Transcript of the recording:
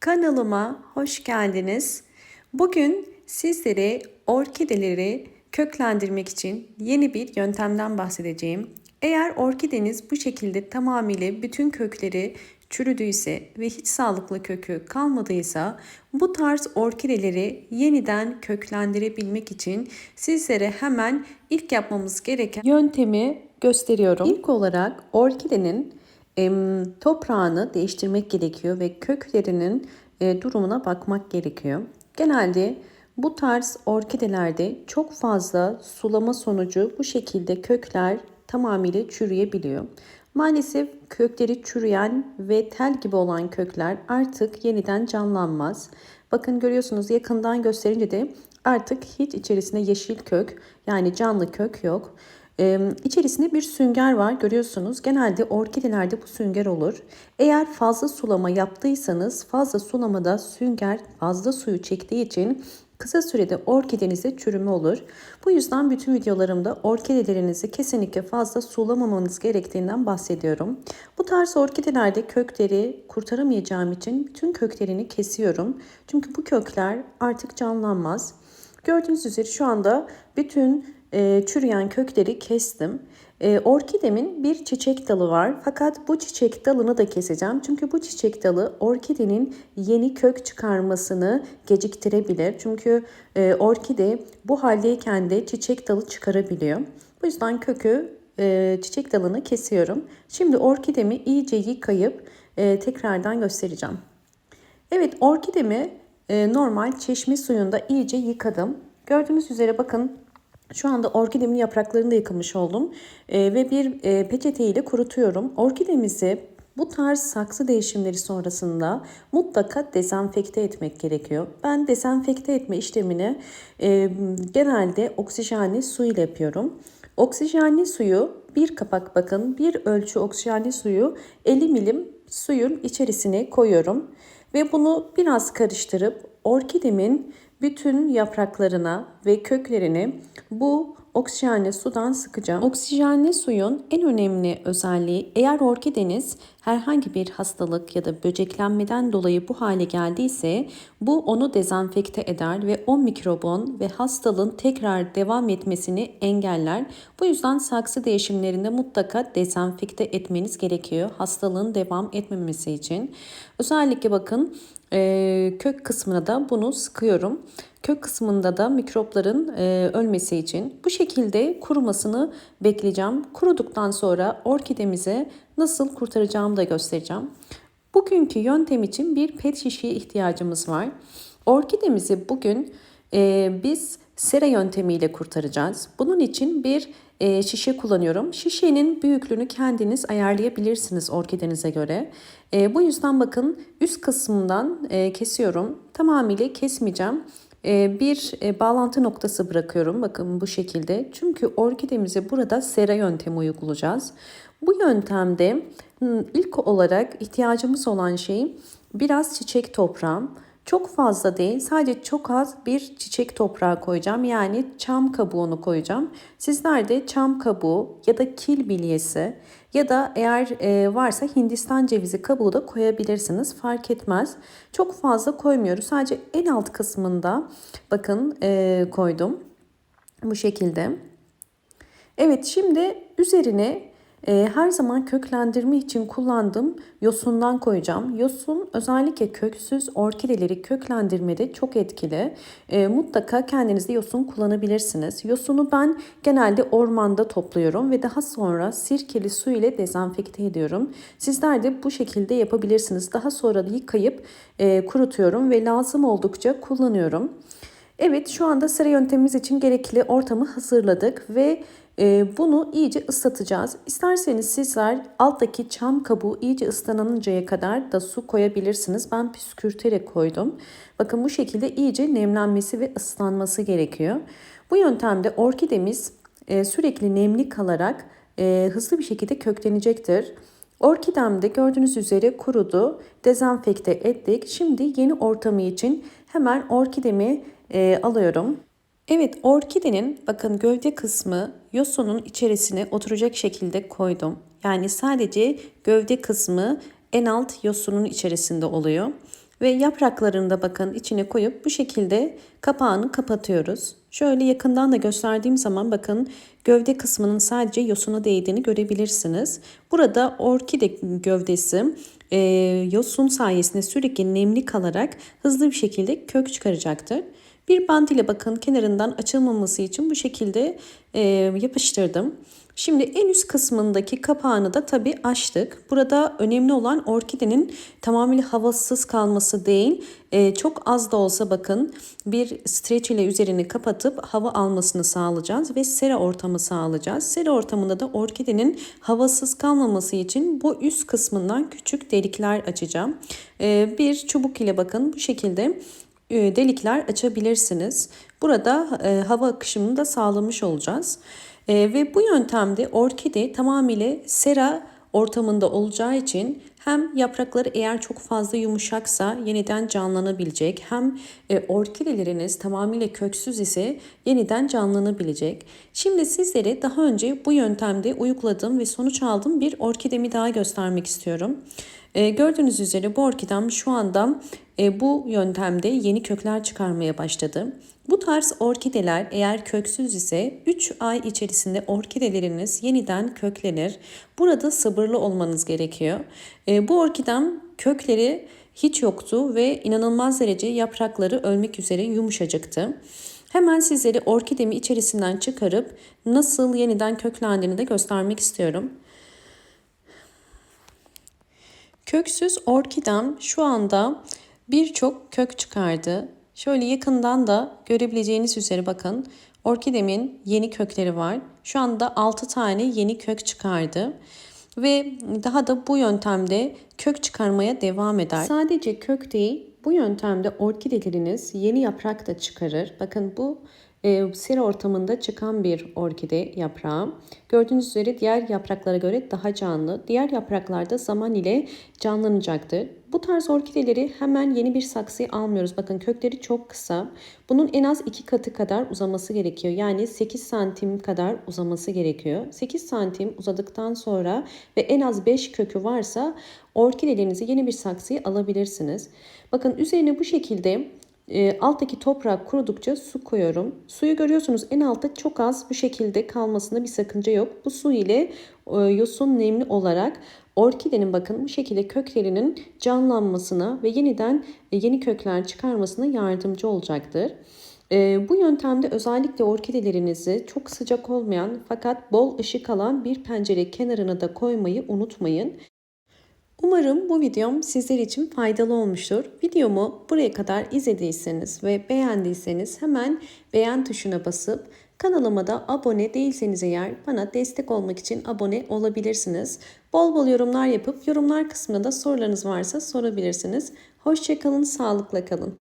Kanalıma hoş geldiniz. Bugün sizlere orkideleri köklendirmek için yeni bir yöntemden bahsedeceğim. Eğer orkideniz bu şekilde tamamıyla bütün kökleri çürüdüyse ve hiç sağlıklı kökü kalmadıysa bu tarz orkideleri yeniden köklendirebilmek için sizlere hemen ilk yapmamız gereken yöntemi gösteriyorum. İlk olarak orkidenin toprağını değiştirmek gerekiyor ve köklerinin e, durumuna bakmak gerekiyor. Genelde bu tarz orkidelerde çok fazla sulama sonucu bu şekilde kökler tamamıyla çürüyebiliyor. Maalesef kökleri çürüyen ve tel gibi olan kökler artık yeniden canlanmaz. Bakın görüyorsunuz yakından gösterince de artık hiç içerisinde yeşil kök yani canlı kök yok. Ee, içerisinde bir sünger var görüyorsunuz. Genelde orkidelerde bu sünger olur. Eğer fazla sulama yaptıysanız fazla sulamada sünger fazla suyu çektiği için kısa sürede orkidenizde çürüme olur. Bu yüzden bütün videolarımda orkidelerinizi kesinlikle fazla sulamamanız gerektiğinden bahsediyorum. Bu tarz orkidelerde kökleri kurtaramayacağım için bütün köklerini kesiyorum. Çünkü bu kökler artık canlanmaz. Gördüğünüz üzere şu anda bütün e, çürüyen kökleri kestim. E, orkidemin bir çiçek dalı var fakat bu çiçek dalını da keseceğim. Çünkü bu çiçek dalı orkidenin yeni kök çıkarmasını geciktirebilir. Çünkü e, orkide bu haldeyken de çiçek dalı çıkarabiliyor. Bu yüzden kökü e, çiçek dalını kesiyorum. Şimdi orkidemi iyice yıkayıp e, tekrardan göstereceğim. Evet orkidemi e, normal çeşme suyunda iyice yıkadım. Gördüğünüz üzere bakın şu anda orkidemin yapraklarını da yıkamış oldum e, ve bir e, peçete ile kurutuyorum. Orkidemizi bu tarz saksı değişimleri sonrasında mutlaka dezenfekte etmek gerekiyor. Ben dezenfekte etme işlemini e, genelde oksijenli su ile yapıyorum. Oksijenli suyu bir kapak bakın bir ölçü oksijenli suyu 50 milim suyun içerisine koyuyorum. Ve bunu biraz karıştırıp orkidemin bütün yapraklarına ve köklerini bu oksijenli sudan sıkacağım. Oksijenli suyun en önemli özelliği eğer orkideniz herhangi bir hastalık ya da böceklenmeden dolayı bu hale geldiyse bu onu dezenfekte eder ve o mikrobon ve hastalığın tekrar devam etmesini engeller. Bu yüzden saksı değişimlerinde mutlaka dezenfekte etmeniz gerekiyor hastalığın devam etmemesi için. Özellikle bakın e, kök kısmına da bunu sıkıyorum. Kök kısmında da mikropların e, ölmesi için bu şekilde kurumasını bekleyeceğim. Kuruduktan sonra orkidemizi nasıl kurtaracağımı da göstereceğim. Bugünkü yöntem için bir pet şişeye ihtiyacımız var. Orkidemizi bugün e, biz sera yöntemiyle kurtaracağız. Bunun için bir e, şişe kullanıyorum. Şişenin büyüklüğünü kendiniz ayarlayabilirsiniz orkidenize göre. E, bu yüzden bakın üst kısmından e, kesiyorum. Tamamıyla kesmeyeceğim. E, bir e, bağlantı noktası bırakıyorum. Bakın bu şekilde. Çünkü orkidemize burada sera yöntemi uygulayacağız. Bu yöntemde ilk olarak ihtiyacımız olan şey biraz çiçek toprağı. Çok fazla değil sadece çok az bir çiçek toprağı koyacağım. Yani çam kabuğunu koyacağım. Sizler de çam kabuğu ya da kil bilyesi ya da eğer e, varsa Hindistan cevizi kabuğu da koyabilirsiniz. Fark etmez. Çok fazla koymuyoruz. Sadece en alt kısmında bakın e, koydum. Bu şekilde. Evet şimdi üzerine e, her zaman köklendirme için kullandığım yosundan koyacağım. Yosun özellikle köksüz orkideleri köklendirmede çok etkili. E, mutlaka kendinizde yosun kullanabilirsiniz. Yosunu ben genelde ormanda topluyorum ve daha sonra sirkeli su ile dezenfekte ediyorum. Sizler de bu şekilde yapabilirsiniz. Daha sonra yıkayıp e, kurutuyorum ve lazım oldukça kullanıyorum. Evet şu anda sıra yöntemimiz için gerekli ortamı hazırladık ve bunu iyice ıslatacağız. İsterseniz sizler alttaki çam kabuğu iyice ıslanıncaya kadar da su koyabilirsiniz. Ben püskürterek koydum. Bakın bu şekilde iyice nemlenmesi ve ıslanması gerekiyor. Bu yöntemde orkidemiz e, sürekli nemli kalarak e, hızlı bir şekilde köklenecektir. Orkidem de gördüğünüz üzere kurudu. Dezenfekte ettik. Şimdi yeni ortamı için hemen orkidemi e, alıyorum. Evet orkidenin bakın gövde kısmı yosunun içerisine oturacak şekilde koydum. Yani sadece gövde kısmı en alt yosunun içerisinde oluyor. Ve yapraklarını da bakın içine koyup bu şekilde kapağını kapatıyoruz. Şöyle yakından da gösterdiğim zaman bakın gövde kısmının sadece yosuna değdiğini görebilirsiniz. Burada orkide gövdesi e, yosun sayesinde sürekli nemli kalarak hızlı bir şekilde kök çıkaracaktır. Bir bant ile bakın kenarından açılmaması için bu şekilde e, yapıştırdım. Şimdi en üst kısmındaki kapağını da tabii açtık. Burada önemli olan orkidenin tamamıyla havasız kalması değil. E, çok az da olsa bakın bir streç ile üzerini kapatıp hava almasını sağlayacağız ve sera ortamı sağlayacağız. Sera ortamında da orkidenin havasız kalmaması için bu üst kısmından küçük delikler açacağım. E, bir çubuk ile bakın bu şekilde delikler açabilirsiniz. Burada e, hava akışını da sağlamış olacağız. E, ve bu yöntemde orkide tamamıyla sera ortamında olacağı için hem yaprakları eğer çok fazla yumuşaksa yeniden canlanabilecek hem e, orkideleriniz tamamıyla köksüz ise yeniden canlanabilecek. Şimdi sizlere daha önce bu yöntemde uyguladığım ve sonuç aldığım bir orkidemi daha göstermek istiyorum. E, gördüğünüz üzere bu orkidem şu anda e, bu yöntemde yeni kökler çıkarmaya başladı. Bu tarz orkideler eğer köksüz ise 3 ay içerisinde orkideleriniz yeniden köklenir. Burada sabırlı olmanız gerekiyor. E, bu orkidem kökleri hiç yoktu ve inanılmaz derece yaprakları ölmek üzere yumuşacıktı. Hemen sizlere orkidemi içerisinden çıkarıp nasıl yeniden köklendiğini de göstermek istiyorum. Köksüz orkidem şu anda birçok kök çıkardı. Şöyle yakından da görebileceğiniz üzere bakın orkidemin yeni kökleri var. Şu anda 6 tane yeni kök çıkardı. Ve daha da bu yöntemde kök çıkarmaya devam eder. Sadece kök değil bu yöntemde orkideleriniz yeni yaprak da çıkarır. Bakın bu e, sera ortamında çıkan bir orkide yaprağı. Gördüğünüz üzere diğer yapraklara göre daha canlı. Diğer yapraklarda zaman ile canlanacaktır. Bu tarz orkideleri hemen yeni bir saksıya almıyoruz. Bakın kökleri çok kısa. Bunun en az iki katı kadar uzaması gerekiyor. Yani 8 santim kadar uzaması gerekiyor. 8 santim uzadıktan sonra ve en az 5 kökü varsa orkidelerinizi yeni bir saksıya alabilirsiniz. Bakın üzerine bu şekilde e, alttaki toprak kurudukça su koyuyorum. Suyu görüyorsunuz en altta çok az bu şekilde kalmasında bir sakınca yok. Bu su ile e, yosun nemli olarak orkidenin bakın bu şekilde köklerinin canlanmasına ve yeniden e, yeni kökler çıkarmasına yardımcı olacaktır. E, bu yöntemde özellikle orkidelerinizi çok sıcak olmayan fakat bol ışık alan bir pencere kenarına da koymayı unutmayın. Umarım bu videom sizler için faydalı olmuştur. Videomu buraya kadar izlediyseniz ve beğendiyseniz hemen beğen tuşuna basıp kanalıma da abone değilseniz eğer bana destek olmak için abone olabilirsiniz. Bol bol yorumlar yapıp yorumlar kısmına da sorularınız varsa sorabilirsiniz. Hoşçakalın, sağlıkla kalın.